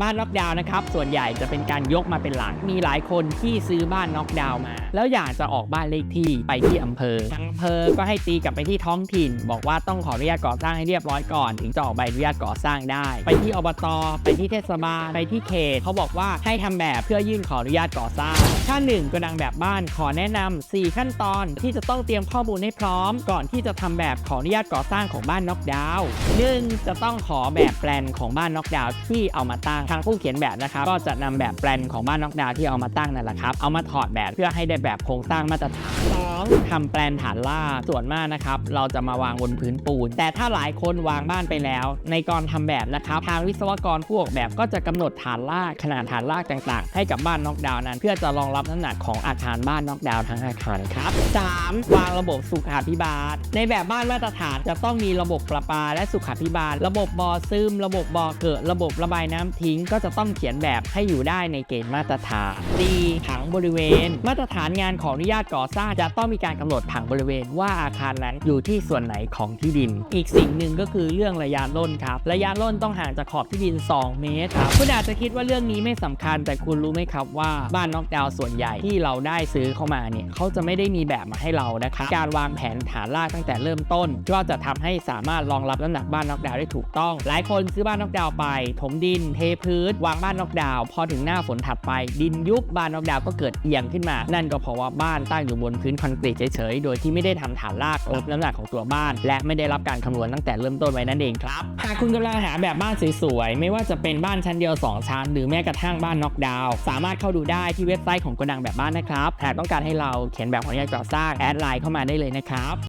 บ้านน็อกดาวน์นะครับ ส่วนใหญ่จะเป็นการยกมาเป็นหลัง มีหลายคนที่ซื้อบ้านน็อกดาวน์มา แล้วอยากจะออกบ้านเลขที่ไปที่อำเภอทางอำเภอก็ให้ตีกลับไปที่ท้องถิ่น บอกว่าต้องขออนุญาตก่อสร้างให้เรียบร้อยก่อน ถึงจะออกใบอนุญาตก่อสร้างได้ ไปที่อบต ไปที่เทศบาล ไปที่เขต เขาบอกว่าให้ทำแบบเพื่อยื่นขออนุญาตก่อสร้างขั้นหนึ่งกระดังแบบบ้านขอแนะนำ4ขั้นตอนที่จะต้องเตรียมข้อมูลให้พร้อม ก่อนที่จะทำแบบขออนุญาตก่อสร้างของบ้านน็อกดาวน์หนึ่งจะต้องขอแบบแปลนของบ้านน็อกดาวน์ที่เอามาตั้งทางผู้เขียนแบบนะครับก็จะนำแบบแปลนของบ้านน็อกดาวที่เอามาตั้งนั่นแหละครับเอามาถอดแบบเพื่อให้ได้แบบโครงสร้างมาตรฐานสองทำแปลนฐานลากส่วนมากนะครับเราจะมาวางบนพื้นปูน แต่ถ้าหลายคนวางบ้านไปแล้ว ในก่อนทำแบบนะครับทางวิศวกรผู้ออกแบบก็จะกำหนดฐานลากขนาดฐานลากต่างๆ ให้กับบ้านน็อกดาวน์นั้น เพื่อจะรองรับน้ำหนักของอาคารบ้านน็อกดาวน์ทั้งอาคารครับ 3. วางระบบสุขาภิบาล ในแบบบ้านมาตรฐานจะต้องมีระบบประปาและสุขาภิบาล ระบบบ่อซึม ระบบบ่อเกิด ระบบระบายน้ำทิ้งก็จะต้องเขียนแบบให้อยู่ได้ในเกณฑ์มาตรฐาน 4. ผังบริเวณ มาตรฐานงานขออนุญาตก่อสร้างจะต้องมีการกำหนดผังบริเวณว่าอาคารนั้นอยู่ที่ส่วนไหนของที่ดิน อีกสิ่งหนึ่งก็คือเรื่องระยะร่นครับ ระยะร่นต้องห่างจากขอบที่ดิน 2 เมตรครับคุณอาจจะคิดว่าเรื่องนี้ไม่สำคัญ แต่คุณรู้ไหมครับว่าบ้านน็อกดาวน์ส่วนใหญ่ที่เราได้ซื้อเข้ามาเนี่ยเขาจะไม่ได้มีแบบมาให้เรานะครับการวางแผนฐานรากตั้งแต่เริ่มต้น ก็จะทำให้สามารถรองรับน้ำหนักบ้านน็อกดาวน์ได้ถูกต้อง หลายคนซื้อบ้านน็อกดาวน์ไป ถมดินเทพื้น วางบ้านน็อกดาวน์พอถึงหน้าฝนถัดไป ดินยุบบ้านน็อกดาวน์ก็เกิดเอียงขึ้นมา นั่นก็เพราะว่าบ้านตั้งอยู่บนพื้นคอนกรีตเฉยๆ โดยที่ไม่ได้ทำฐานรากรับน้ำหนักของตัวบ้าน และไม่ได้รับการคำนวณตั้งแต่เริ่มต้นไว้นั่นเองครับ หากคุณกำลังหาแบบบ้านสวยๆ ไม่ว่าจะเป็นบ้านชั้นเดียว 2 ชั้น หรือแม้กระทั่งบ้านน็อกดาวน์สามารถเข้าดูได้ที่เว็บไซต์ของโกดังแบบบ้านนะครับ หากต้องการให้เราเขียนแบบขออนุญาตก่อสร้างแอดไลน์เข้ามาได้เลยนะครับ